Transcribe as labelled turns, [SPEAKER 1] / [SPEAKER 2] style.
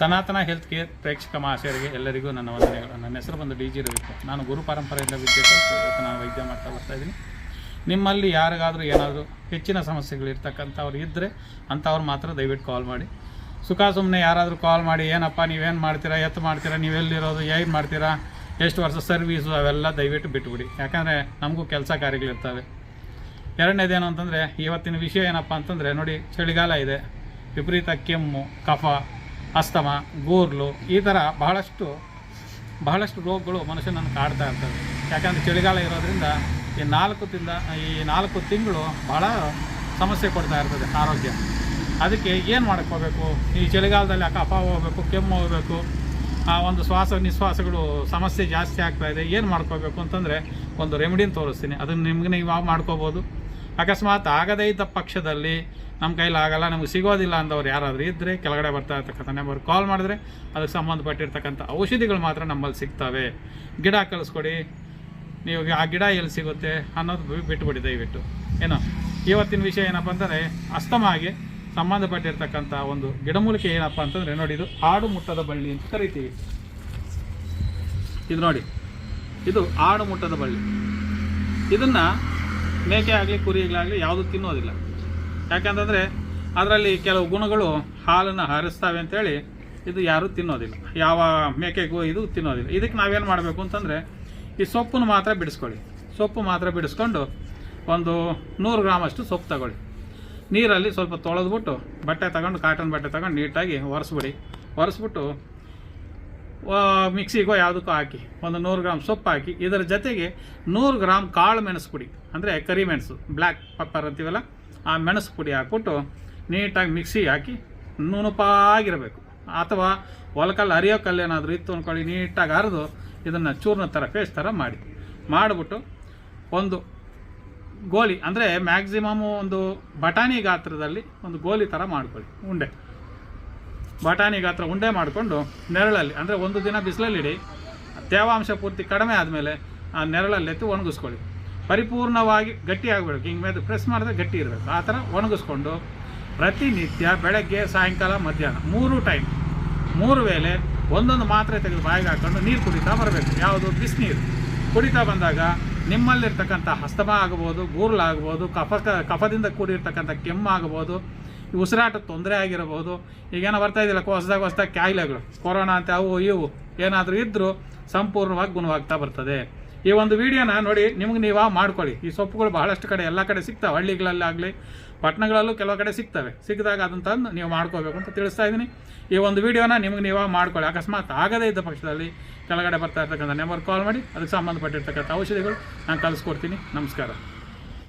[SPEAKER 1] ಸನಾತನ health care ಪ್ರೇಕ್ಷಕ ಮಹಾಶಯರಿಗೆ ಎಲ್ಲರಿಗೂ ನನ್ನ ವಂದನೆಗಳು. ನನ್ನ ಹೆಸರು ಬಂದು ಡಿ ಜಿ ರವಿಕು ನಾನು ಗುರು ಪರಂಪರೆಯಿಂದ ವಿದ್ಯೆ ನಾನು ವೈದ್ಯ ಮಾಡ್ತಾ ಬರ್ತಾ ಇದ್ದೀನಿ. ನಿಮ್ಮಲ್ಲಿ ಯಾರಿಗಾದರೂ ಏನಾದರೂ ಹೆಚ್ಚಿನ ಸಮಸ್ಯೆಗಳು ಇರ್ತಕ್ಕಂಥವ್ರು ಇದ್ದರೆ ಅಂಥವ್ರು ಮಾತ್ರ ದಯವಿಟ್ಟು ಕಾಲ್ ಮಾಡಿ. ಸುಖ ಸುಮ್ಮನೆ ಯಾರಾದರೂ ಕಾಲ್ ಮಾಡಿ, ಏನಪ್ಪ ನೀವೇನು ಮಾಡ್ತೀರಾ? ಎತ್ತು ಮಾಡ್ತೀರಾ? ನೀವೆಲ್ಲಿರೋದು ಏನು ಮಾಡ್ತೀರಾ? ಎಷ್ಟು ವರ್ಷ ಸರ್ವೀಸು ಅವೆಲ್ಲ ದಯವಿಟ್ಟು ಬಿಟ್ಬಿಡಿ. ಯಾಕಂದರೆ ನಮಗೂ ಕೆಲಸ ಕಾರ್ಯಗಳಿರ್ತವೆ ಎರಡನೇದೇನು ಅಂತಂದರೆ, ಇವತ್ತಿನ ವಿಷಯ ಏನಪ್ಪ ಅಂತಂದರೆ, ನೋಡಿ ಚಳಿಗಾಲ ಇದೆ. ವಿಪರೀತ ಕೆಮ್ಮು, ಕಫ ಅಸ್ತಮ, ಗೂರ್ಲು ಈ ಥರ ಬಹಳಷ್ಟು ಬಹಳಷ್ಟು ರೋಗಗಳು ಮನುಷ್ಯನನ್ನು ಕಾಡ್ತಾ ಇರ್ತವೆ. ಯಾಕಂದರೆ ಚಳಿಗಾಲ ಇರೋದ್ರಿಂದ ಈ ನಾಲ್ಕು ತಿಂದ, ಈ ನಾಲ್ಕು ತಿಂಗಳು ಭಾಳ ಸಮಸ್ಯೆ ಕೊಡ್ತಾ ಇರ್ತದೆ ಆರೋಗ್ಯ. ಅದಕ್ಕೆ ಏನು ಹೋಗಬೇಕು ಈ ಚಳಿಗಾಲದಲ್ಲಿ ಕಫ ಹೋಗಬೇಕು, ಕೆಮ್ಮು ಹೋಗಬೇಕು, ಆ ಒಂದು ಶ್ವಾಸ ನಿಶ್ವಾಸಗಳು ಸಮಸ್ಯೆ ಜಾಸ್ತಿ ಆಗ್ತಾಯಿದೆ ಏನು ಮಾಡ್ಕೋಬೇಕು ಅಂತಂದರೆ ಒಂದು ರೆಮಿಡಿನ ತೋರಿಸ್ತೀನಿ. ಅದನ್ನು ನಿಮಗೆ ನೀವು ಮಾಡ್ಕೋಬೋದು. ಅಕಸ್ಮಾತ್ ಆಗದೇ ಇದ್ದ ಪಕ್ಷದಲ್ಲಿ ನಮ್ಮ ಕೈಲಿ ಆಗಲ್ಲ, ನಮಗೆ ಸಿಗೋದಿಲ್ಲ ಅಂದವ್ರು ಯಾರಾದರೂ ಇದ್ದರೆ ಕೆಳಗಡೆ ಬರ್ತಾ ಇರ್ತಕ್ಕಂಥ ನಂಬರ್ ಕಾಲ್ ಮಾಡಿದ್ರೆ ಅದಕ್ಕೆ ಸಂಬಂಧಪಟ್ಟಿರ್ತಕ್ಕಂಥ ಔಷಧಿಗಳು ಮಾತ್ರ ನಮ್ಮಲ್ಲಿ ಸಿಗ್ತವೆ. ಗಿಡ ಕಳಿಸ್ಕೊಡಿ, ನೀವು ಆ ಗಿಡ ಎಲ್ಲಿ ಸಿಗುತ್ತೆ ಅನ್ನೋದು ಬಿಟ್ಟುಬಿಡಿ ದಯವಿಟ್ಟು. ಏನೋ, ಇವತ್ತಿನ ವಿಷಯ ಏನಪ್ಪ ಅಂತಂದರೆ ಅಸ್ತಮಾಗೆ ಸಂಬಂಧಪಟ್ಟಿರ್ತಕ್ಕಂಥ ಒಂದು ಗಿಡಮೂಲಿಕೆ ಏನಪ್ಪ ಅಂತಂದರೆ ನೋಡಿ, ಇದು ಆಡು ಮುಟ್ಟದ ಬಳ್ಳಿ ಅಂತ ಕರಿತೀವಿ. ಇದು ನೋಡಿ, ಇದು ಆಡು ಮುಟ್ಟದ ಬಳ್ಳಿ. ಇದನ್ನು ಮೇಕೆ ಆಗಲಿ ಕುರಿಗಳಾಗಲಿ ಯಾವುದು ತಿನ್ನೋದಿಲ್ಲ. ಯಾಕಂತಂದರೆ ಅದರಲ್ಲಿ ಕೆಲವು ಗುಣಗಳು ಹಾಲನ್ನು ಹಾರಿಸ್ತಾವೆ ಅಂತೇಳಿ ಇದು ಯಾರೂ ತಿನ್ನೋದಿಲ್ಲ. ಯಾವ ಮೇಕೆಗೂ ಇದು ತಿನ್ನೋದಿಲ್ಲ. ಇದಕ್ಕೆ ನಾವೇನು ಮಾಡಬೇಕು ಅಂತಂದರೆ ಈ ಸೊಪ್ಪನ್ನು ಮಾತ್ರ ಬಿಡಿಸ್ಕೊಳ್ಳಿ. ಸೊಪ್ಪು ಮಾತ್ರ ಬಿಡಿಸ್ಕೊಂಡು ಒಂದು ನೂರು ಗ್ರಾಮಷ್ಟು ಸೊಪ್ಪು ತಗೊಳ್ಳಿ. ನೀರಲ್ಲಿ ಸ್ವಲ್ಪ ತೊಳೆದ್ಬಿಟ್ಟು ಬಟ್ಟೆ ತಗೊಂಡು ಕಾಟನ್ ಬಟ್ಟೆ ತಗೊಂಡು ನೀಟಾಗಿ ಒರೆಸ್ಬಿಡಿ. ಒರೆಸ್ಬಿಟ್ಟು ಮಿಕ್ಸಿಗೋ ಯಾವುದಕ್ಕೋ ಹಾಕಿ, ಒಂದು ನೂರು ಗ್ರಾಮ್ ಸೊಪ್ಪು ಹಾಕಿ, ಇದರ ಜೊತೆಗೆ ನೂರು ಗ್ರಾಮ್ ಕಾಳು ಮೆಣಸು ಪುಡಿ ಅಂದರೆ ಕರಿಮೆಣಸು ಬ್ಲ್ಯಾಕ್ ಪಪ್ಪರ್ ಅಂತೀವಲ್ಲ, ಆ ಮೆಣಸು ಪುಡಿ ಹಾಕ್ಬಿಟ್ಟು ನೀಟಾಗಿ ಮಿಕ್ಸಿಗೆ ಹಾಕಿ ನುಣುಪಾಗಿರಬೇಕು ಅಥವಾ ಒಲಕಲ್ಲಿ ಹರಿಯೋ ಕಲ್ಲು ಏನಾದರೂ ಇತ್ತು ಅಂದ್ಕೊಳ್ಳಿ ನೀಟಾಗಿ ಹರಿದು ಇದನ್ನು ಚೂರ್ನ ಥರ ಪೇಸ್ಟ್ ಥರ ಮಾಡಿ. ಮಾಡಿಬಿಟ್ಟು ಒಂದು ಗೋಲಿ, ಅಂದರೆ ಮ್ಯಾಕ್ಸಿಮಮ್ ಒಂದು ಬಟಾಣಿ ಗಾತ್ರದಲ್ಲಿ ಒಂದು ಗೋಲಿ ಥರ ಮಾಡ್ಕೊಳ್ಳಿ, ಉಂಡೆ. ಬಟಾಣಿ ಗಾತ್ರ ಉಂಡೆ ಮಾಡಿಕೊಂಡು ನೆರಳಲ್ಲಿ, ಅಂದರೆ ಒಂದು ದಿನ ಬಿಸಿಲಲ್ಲಿಡಿ, ತೇವಾಂಶ ಪೂರ್ತಿ ಕಡಿಮೆ ಆದಮೇಲೆ ಆ ನೆರಳಲ್ಲಿ ಎತ್ತಿ ಒಣಗಿಸ್ಕೊಳ್ಳಿ. ಪರಿಪೂರ್ಣವಾಗಿ ಗಟ್ಟಿ ಆಗಬೇಕು ಹಿಂಗೆ ಮೇಲೆ ಪ್ರೆಸ್ ಮಾಡಿದ್ರೆ ಗಟ್ಟಿ ಇರಬೇಕು. ಆ ಥರ ಒಣಗಿಸ್ಕೊಂಡು ಪ್ರತಿನಿತ್ಯ ಬೆಳಗ್ಗೆ, ಸಾಯಂಕಾಲ, ಮಧ್ಯಾಹ್ನ ಮೂರು ಟೈಮ್ ಮೂರು ವೇಳೆ ಒಂದೊಂದು ಮಾತ್ರೆ ತೆಗೆದು ಬಾಯಿಗೆ ಹಾಕೊಂಡು ನೀರು ಕುಡಿತಾ ಬರಬೇಕು. ಯಾವುದು? ಬಿಸಿನೀರು. ಕುಡಿತಾ ಬಂದಾಗ ನಿಮ್ಮಲ್ಲಿರ್ತಕ್ಕಂಥ ಹಸ್ತಮ ಆಗ್ಬೋದು ಗೂರ್ಲಾಗ್ಬೋದು ಕಫ, ಕಫದಿಂದ ಕೂಡಿರ್ತಕ್ಕಂಥ ಕೆಮ್ಮು ಆಗ್ಬೋದು ಉಸಿರಾಟ ತೊಂದರೆ ಆಗಿರಬಹುದು. ಈಗೇನೋ ಬರ್ತಾ ಇದ್ದಿಲ್ಲ ಹೊಸದಾಗ ಹೊಸದಾಗಿ ಕಾಯಿಲೆಗಳು, ಕೊರೋನಾ ಅಂತ ಅವು ಇವು, ಏನಾದರೂ ಇದ್ದರೂ ಸಂಪೂರ್ಣವಾಗಿ ಗುಣವಾಗ್ತಾ ಬರ್ತದೆ. ಈ ಒಂದು ವಿಡಿಯೋನ ನೋಡಿ ನಿಮ್ಗೆ ನೀವು ಮಾಡ್ಕೊಳ್ಳಿ. ಈ ಸೊಪ್ಪುಗಳು ಬಹಳಷ್ಟು ಕಡೆ ಎಲ್ಲ ಕಡೆ ಸಿಗ್ತವೆ ಹಳ್ಳಿಗಳಲ್ಲಾಗಲಿ ಪಟ್ಟಣಗಳಲ್ಲೂ ಕೆಲವು ಕಡೆ ಸಿಗ್ತವೆ. ಸಿಕ್ಕಿದಾಗ ಅದನ್ನು ತಂದು ನೀವು ಮಾಡ್ಕೋಬೇಕು ಅಂತ ತಿಳಿಸ್ತಾ ಇದ್ದೀನಿ ಈ ಒಂದು ವಿಡಿಯೋನ ನಿಮ್ಗೆ ನೀವು ಮಾಡ್ಕೊಳ್ಳಿ. ಅಕಸ್ಮಾತ್ ಆಗದೇ ಇದ್ದ ಪಕ್ಷದಲ್ಲಿ ಕೆಳಗಡೆ ಬರ್ತಾ ಇರ್ತಕ್ಕಂಥ ನಂಬರ್ ಕಾಲ್ ಮಾಡಿ, ಅದಕ್ಕೆ ಸಂಬಂಧಪಟ್ಟಿರ್ತಕ್ಕಂಥ ಔಷಧಿಗಳು ನಾನು ಕಲಿಸ್ಕೊಡ್ತೀನಿ ನಮಸ್ಕಾರ.